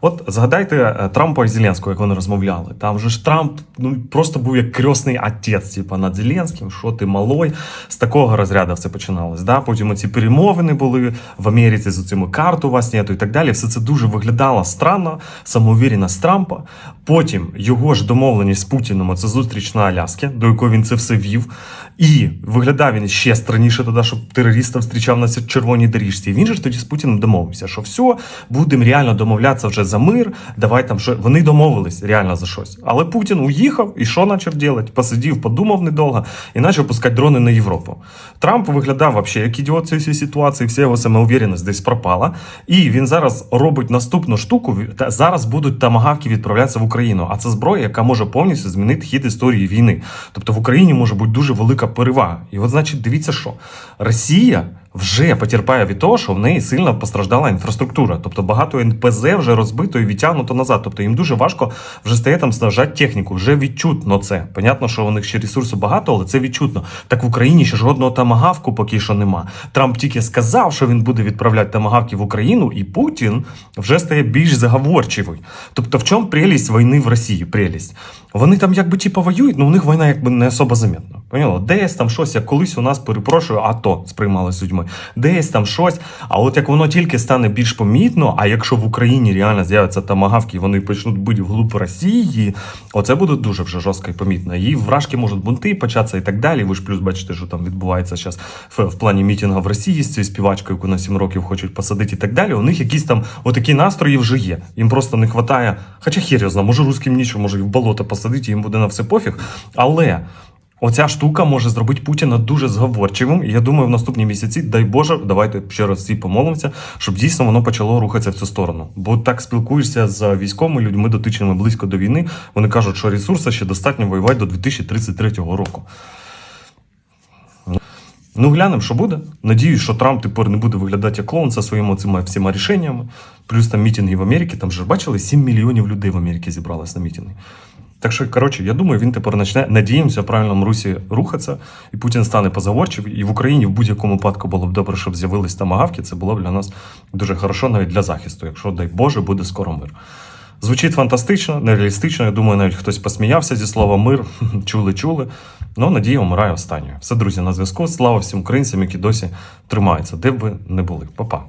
От згадайте е, Трампа і Зеленського, як вони розмовляли. Там же ж Трамп ну просто був як крісний отець, типа над Зеленським, що ти малой. З такого розряду все починалось. Да? Потім ці перемовини були в Америці з цими карт у вас нету і так далі. Все це дуже виглядало странно, самоувіреність Трампа. Потім його ж домовленість з Путіним це зустріч на Аляскі, до якої він це все вів. І виглядав він ще странніше тоді, щоб терористів зустрічав на червоній доріжці. Він же ж тоді з Путіним домовився, що все, будемо реально домовлятися вже за мир. Давай там що вони домовились реально за щось. Але Путін уїхав і що почав робити? Посидів, подумав недовго і почав пускати дрони на Європу. Трамп виглядав вообще як ідіот цієї ситуації, вся його самоуверенність десь пропала. І він зараз робить наступну штуку. Зараз будуть тамагавки відправлятися в Україну. А це зброя, яка може повністю змінити хід історії війни. Тобто в Україні може бути дуже велика перевага. І от, значить, дивіться, що Росія. Вже потерпає від того, що в неї сильно постраждала інфраструктура. Тобто багато НПЗ вже розбито і відтягнуто назад. Тобто їм дуже важко вже стає там снажати техніку. Вже відчутно це. Понятно, що у них ще ресурсу багато, але це відчутно. Так в Україні ще жодного тамагавку поки що нема. Трамп тільки сказав, що він буде відправляти тамагавки в Україну, і Путін вже стає більш заговорчивий. Тобто, в чому прелість війни в Росії? Прелість. Вони там якби типу воюють, але у них війна якби не особо заметна. Поняло? Десь там щось, як колись у нас перепрошую, АТО сприймалось людьми. Десь там щось. А от як воно тільки стане більш помітно, а якщо в Україні реально з'являться тамагавки, і вони почнуть бити вглуб Росії, оце буде дуже вже жорстко і помітно. І вражки можуть бунти початися і так далі. Ви ж плюс бачите, що там відбувається зараз в, плані мітингу в Росії з цією співачкою, яку на 7 років хочуть посадити і так далі. У них якісь там отакі настрої вже є. Їм просто не вистачає. Хоча хір його знає, може русським нічого, може і в болото посадити, їм буде на все пофіг. Але. Оця штука може зробити Путіна дуже зговорчивим. І я думаю, в наступні місяці, дай Боже, давайте ще раз всі помолимося, щоб дійсно воно почало рухатися в цю сторону. Бо так спілкуєшся з військовими людьми, дотичними близько до війни. Вони кажуть, що ресурсу ще достатньо воювати до 2033 року. Ну, глянемо, що буде. Надіюсь, що Трамп тепер не буде виглядати як клоун за своїми цими всіма рішеннями. Плюс там мітинги в Америці. Там же бачили, 7 мільйонів людей в Америці зібралось на мітинги. Так що, коротше, я думаю, він тепер почне, надіємося, в правильному русі рухатися, і Путін стане позаворчив. І в Україні в будь-якому випадку було б добре, щоб з'явились тамагавки. Це було б для нас дуже хорошо, навіть для захисту, якщо, дай Боже, буде скоро мир. Звучить фантастично, нереалістично. Я думаю, навіть хтось посміявся зі слова мир. Чули, чули. Ну, надія вмирає останньою. Все, друзі, на зв'язку. Слава всім українцям, які досі тримаються, де б ви не були. Па-па.